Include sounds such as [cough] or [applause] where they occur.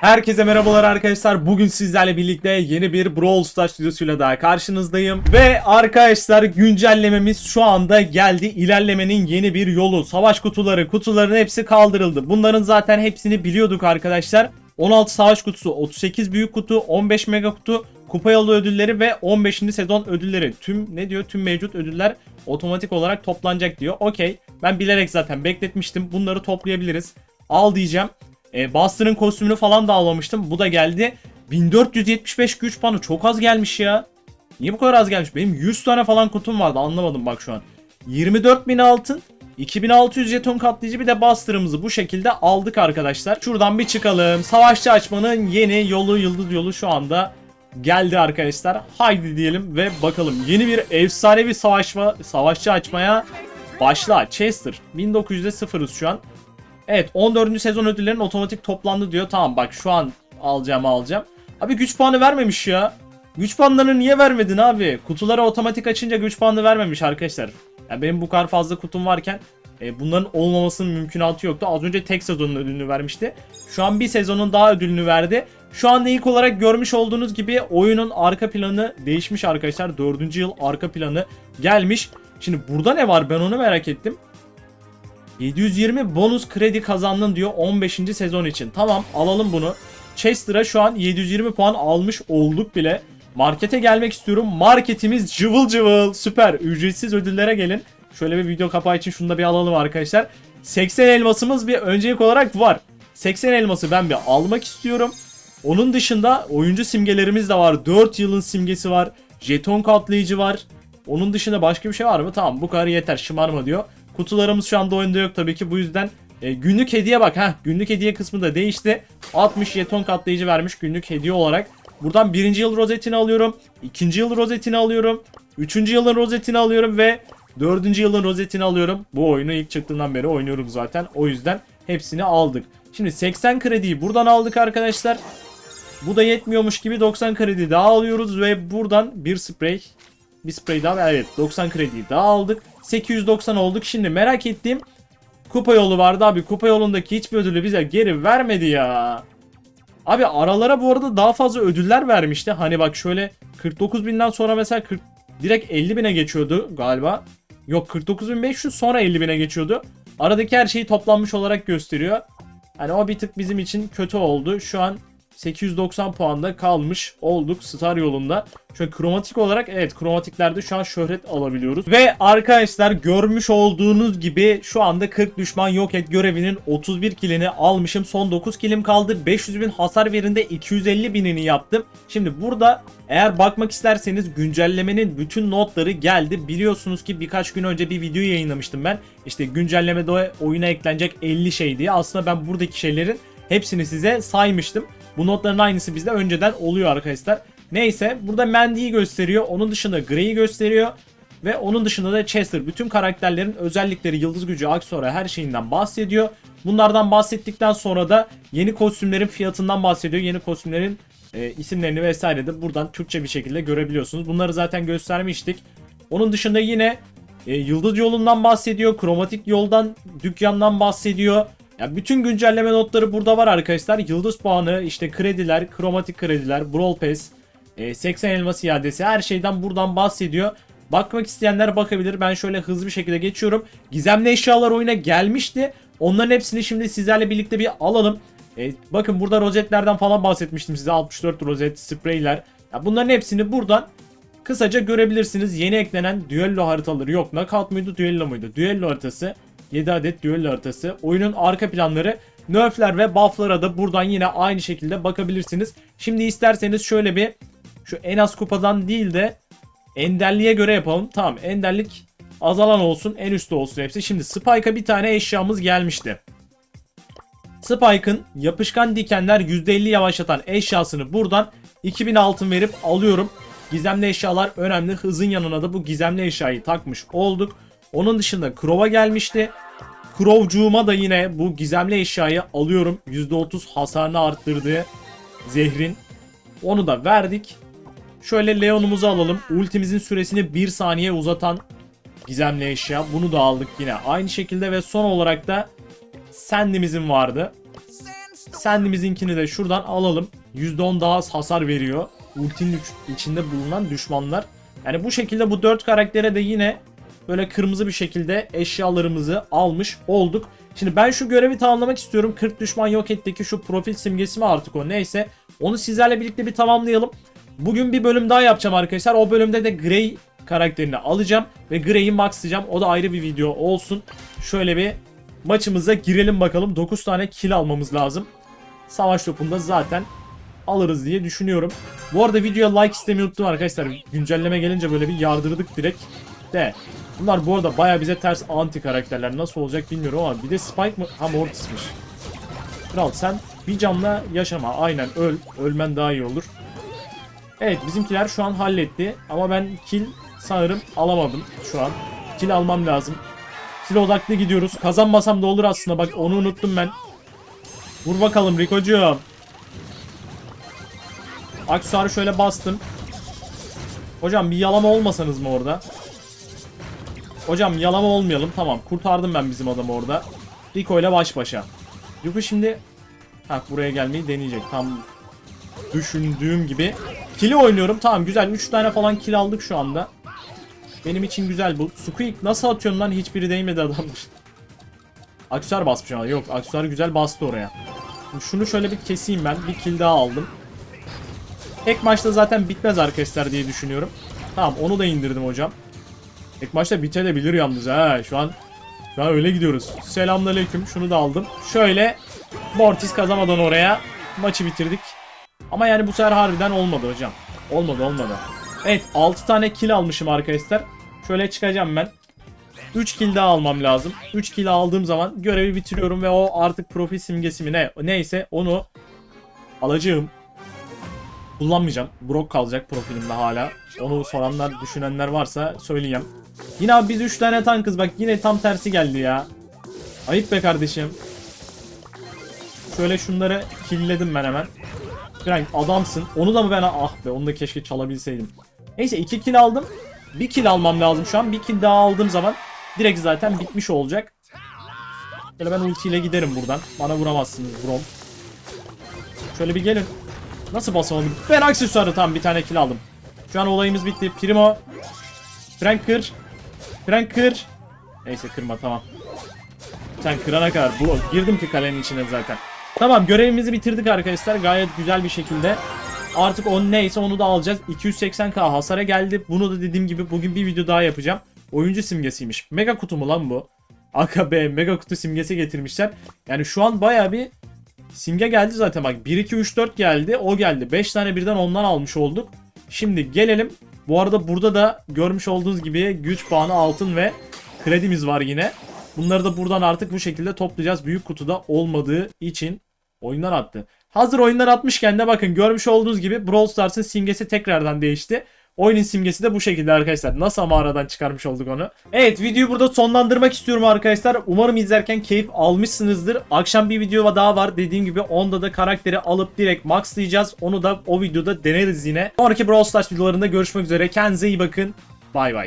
Herkese merhabalar arkadaşlar. Bugün sizlerle birlikte yeni bir Brawl Stars videosuyla daha karşınızdayım. Ve arkadaşlar güncellememiz şu anda geldi. İlerlemenin yeni bir yolu. Savaş kutuları, kutuların hepsi kaldırıldı. Bunların zaten hepsini biliyorduk arkadaşlar. 16 savaş kutusu, 38 büyük kutu, 15 mega kutu, kupa yolu ödülleri ve 15. sezon ödülleri. Tüm ne diyor? Tüm mevcut ödüller otomatik olarak toplanacak diyor. Okey. Ben bilerek zaten bekletmiştim. Bunları toplayabiliriz. Al diyeceğim. E, Buster'ın kostümünü falan da almamıştım. Bu da geldi. 1475 güç puanı çok az gelmiş ya. Niye bu kadar az gelmiş? Benim 100 tane falan kutum vardı anlamadım bak şu an. 24.000 altın. 2600 jeton katlayıcı bir de Buster'ımızı bu şekilde aldık arkadaşlar. Şuradan bir çıkalım. Savaşçı açmanın yeni yolu yıldız yolu şu anda geldi arkadaşlar. Haydi diyelim ve bakalım. Yeni bir efsanevi savaşma, savaşçı açmaya başla. Chester. 1900'de sıfırız şu an. Evet 14. sezon ödüllerinin otomatik toplandı diyor. Tamam bak şu an alacağım alacağım. Abi güç puanı vermemiş ya. Güç puanlarını niye vermedin abi? Kutuları otomatik açınca güç puanı vermemiş arkadaşlar. Ya benim bu kadar fazla kutum varken e, bunların olmamasının mümkünatı yoktu. Az önce tek sezonun ödülünü vermişti. Şu an bir sezonun daha ödülünü verdi. Şu anda ilk olarak görmüş olduğunuz gibi oyunun arka planı değişmiş arkadaşlar. 4. yıl arka planı gelmiş. Şimdi burada ne var ben onu merak ettim. 720 bonus kredi kazandın diyor 15. sezon için. Tamam alalım bunu. Chester'a şu an 720 puan almış olduk bile. Markete gelmek istiyorum. Marketimiz cıvıl cıvıl. Süper. Ücretsiz ödüllere gelin. Şöyle bir video kapağı için şunu da bir alalım arkadaşlar. 80 elmasımız bir öncelik olarak var. 80 elması ben bir almak istiyorum. Onun dışında oyuncu simgelerimiz de var. 4 yılın simgesi var. Jeton katlayıcı var. Onun dışında başka bir şey var mı? Tamam bu kadar yeter şımarma diyor. Kutularımız şu anda oyunda yok tabii ki bu yüzden e, günlük hediye bak ha günlük hediye kısmı da değişti. 60 jeton katlayıcı vermiş günlük hediye olarak. Buradan birinci yıl rozetini alıyorum. ikinci yıl rozetini alıyorum. Üçüncü yılın rozetini alıyorum ve dördüncü yılın rozetini alıyorum. Bu oyunu ilk çıktığından beri oynuyorum zaten. O yüzden hepsini aldık. Şimdi 80 krediyi buradan aldık arkadaşlar. Bu da yetmiyormuş gibi 90 kredi daha alıyoruz ve buradan bir sprey bir sprey daha evet 90 krediyi daha aldık. 890 olduk. Şimdi merak ettiğim kupa yolu vardı abi. Kupa yolundaki hiçbir ödülü bize geri vermedi ya. Abi aralara bu arada daha fazla ödüller vermişti. Hani bak şöyle 49 binden sonra mesela 40, direkt 50 bine geçiyordu galiba. Yok 49.500 sonra 50 bine geçiyordu. Aradaki her şeyi toplanmış olarak gösteriyor. Hani o bir tık bizim için kötü oldu. Şu an 890 puanda kalmış olduk Star yolunda. Şöyle kromatik olarak evet kromatiklerde şu an şöhret alabiliyoruz. Ve arkadaşlar görmüş olduğunuz gibi şu anda 40 düşman yok et görevinin 31 kilini almışım. Son 9 kilim kaldı. 500 bin hasar verinde 250 binini yaptım. Şimdi burada eğer bakmak isterseniz güncellemenin bütün notları geldi. Biliyorsunuz ki birkaç gün önce bir video yayınlamıştım ben. İşte güncellemede oyuna eklenecek 50 şey diye. Aslında ben buradaki şeylerin hepsini size saymıştım. Bu notların aynısı bizde önceden oluyor arkadaşlar. Neyse burada Mandy'yi gösteriyor. Onun dışında Grey'i gösteriyor. Ve onun dışında da Chester bütün karakterlerin özellikleri, yıldız gücü, aksora her şeyinden bahsediyor. Bunlardan bahsettikten sonra da yeni kostümlerin fiyatından bahsediyor. Yeni kostümlerin e, isimlerini vesaire de buradan Türkçe bir şekilde görebiliyorsunuz. Bunları zaten göstermiştik. Onun dışında yine e, yıldız yolundan bahsediyor. Kromatik yoldan, dükkandan bahsediyor. Ya bütün güncelleme notları burada var arkadaşlar. Yıldız puanı, işte krediler, kromatik krediler, Brawl Pass, e, 80 elmas iadesi her şeyden buradan bahsediyor. Bakmak isteyenler bakabilir. Ben şöyle hızlı bir şekilde geçiyorum. Gizemli eşyalar oyuna gelmişti. Onların hepsini şimdi sizlerle birlikte bir alalım. E, bakın burada rozetlerden falan bahsetmiştim size. 64 rozet, spreyler. Ya bunların hepsini buradan kısaca görebilirsiniz. Yeni eklenen düello haritaları yok. Knockout muydu, düello muydu? Düello haritası. 7 adet düello haritası. Oyunun arka planları, nerfler ve bufflara da buradan yine aynı şekilde bakabilirsiniz. Şimdi isterseniz şöyle bir şu en az kupadan değil de enderliğe göre yapalım. Tamam enderlik azalan olsun en üstte olsun hepsi. Şimdi Spike'a bir tane eşyamız gelmişti. Spike'ın yapışkan dikenler %50 yavaşlatan eşyasını buradan 2000 altın verip alıyorum. Gizemli eşyalar önemli. Hızın yanına da bu gizemli eşyayı takmış olduk. Onun dışında Crow'a gelmişti. Crow'cuğuma da yine bu gizemli eşyayı alıyorum. %30 hasarını arttırdığı zehrin. Onu da verdik. Şöyle Leon'umuzu alalım. Ultimizin süresini 1 saniye uzatan gizemli eşya. Bunu da aldık yine aynı şekilde ve son olarak da Sandy'mizin vardı. Sendimizinkini de şuradan alalım. %10 daha az hasar veriyor. Ultinin içinde bulunan düşmanlar. Yani bu şekilde bu 4 karaktere de yine böyle kırmızı bir şekilde eşyalarımızı almış olduk. Şimdi ben şu görevi tamamlamak istiyorum. 40 düşman yok etteki şu profil simgesi mi artık o neyse. Onu sizlerle birlikte bir tamamlayalım. Bugün bir bölüm daha yapacağım arkadaşlar. O bölümde de Grey karakterini alacağım ve Grey'i maxlayacağım. O da ayrı bir video olsun. Şöyle bir maçımıza girelim bakalım. 9 tane kill almamız lazım. Savaş topunda zaten alırız diye düşünüyorum. Bu arada videoya like istemeyi unuttum arkadaşlar. Güncelleme gelince böyle bir yardırdık direkt. De. Bunlar bu arada baya bize ters anti karakterler. Nasıl olacak bilmiyorum ama bir de Spike mı? Ha Mortis'miş. Kral sen bir canla yaşama. Aynen öl. Ölmen daha iyi olur. Evet bizimkiler şu an halletti. Ama ben kill sanırım alamadım şu an. Kill almam lazım. Kill odaklı gidiyoruz. Kazanmasam da olur aslında. Bak onu unuttum ben. Vur bakalım Rico'cuğum. Aksuarı şöyle bastım. Hocam bir yalama olmasanız mı orada? Hocam yalama olmayalım. Tamam kurtardım ben bizim adamı orada. Rico ile baş başa. Rico şimdi ha buraya gelmeyi deneyecek. Tam düşündüğüm gibi. Kili oynuyorum. Tamam güzel. 3 tane falan kill aldık şu anda. Benim için güzel bu. Squeak nasıl atıyorsun lan? Hiçbiri değmedi adamlar. [laughs] Aksesuar basmış ama. Yok aksesuar güzel bastı oraya. Şunu şöyle bir keseyim ben. Bir kill daha aldım. Tek maçta zaten bitmez arkadaşlar diye düşünüyorum. Tamam onu da indirdim hocam. Tek maçta bitebilir yalnız ha. Şu an şu öyle gidiyoruz. Selamünaleyküm. Şunu da aldım. Şöyle Mortis kazamadan oraya maçı bitirdik. Ama yani bu sefer harbiden olmadı hocam. Olmadı olmadı. Evet 6 tane kill almışım arkadaşlar. Şöyle çıkacağım ben. 3 kill daha almam lazım. 3 kill aldığım zaman görevi bitiriyorum ve o artık profil simgesi mi ne neyse onu alacağım. Kullanmayacağım. Brock kalacak profilimde hala. Onu soranlar, düşünenler varsa söyleyeyim. Yine abi biz 3 tane tankız bak yine tam tersi geldi ya. Ayıp be kardeşim. Şöyle şunları killledim ben hemen. Frank adamsın. Onu da mı ben ah be onu da keşke çalabilseydim. Neyse 2 kill aldım. 1 kill almam lazım şu an. 1 kill daha aldığım zaman direkt zaten bitmiş olacak. Şöyle ben ultiyle giderim buradan. Bana vuramazsınız Brom. Şöyle bir gelin. Nasıl basamadım? Ben aksesuarı tam bir tane kill aldım. Şu an olayımız bitti. Primo. Frank kır. Frank kır. Neyse kırma tamam. Sen kırana kadar bu girdim ki kalenin içine zaten. Tamam görevimizi bitirdik arkadaşlar gayet güzel bir şekilde. Artık o neyse onu da alacağız. 280k hasara geldi. Bunu da dediğim gibi bugün bir video daha yapacağım. Oyuncu simgesiymiş. Mega kutu mu lan bu? AKB mega kutu simgesi getirmişler. Yani şu an baya bir simge geldi zaten bak. 1 2 3 4 geldi. O geldi. 5 tane birden ondan almış olduk. Şimdi gelelim. Bu arada burada da görmüş olduğunuz gibi güç puanı altın ve kredimiz var yine. Bunları da buradan artık bu şekilde toplayacağız. Büyük kutuda olmadığı için oyundan attı. Hazır oyundan atmışken de bakın görmüş olduğunuz gibi Brawl Stars'ın simgesi tekrardan değişti. Oyunun simgesi de bu şekilde arkadaşlar. Nasıl ama aradan çıkarmış olduk onu. Evet videoyu burada sonlandırmak istiyorum arkadaşlar. Umarım izlerken keyif almışsınızdır. Akşam bir video daha var. Dediğim gibi onda da karakteri alıp direkt maxlayacağız. Onu da o videoda deneriz yine. Sonraki Brawl Stars videolarında görüşmek üzere. Kendinize iyi bakın. Bay bay.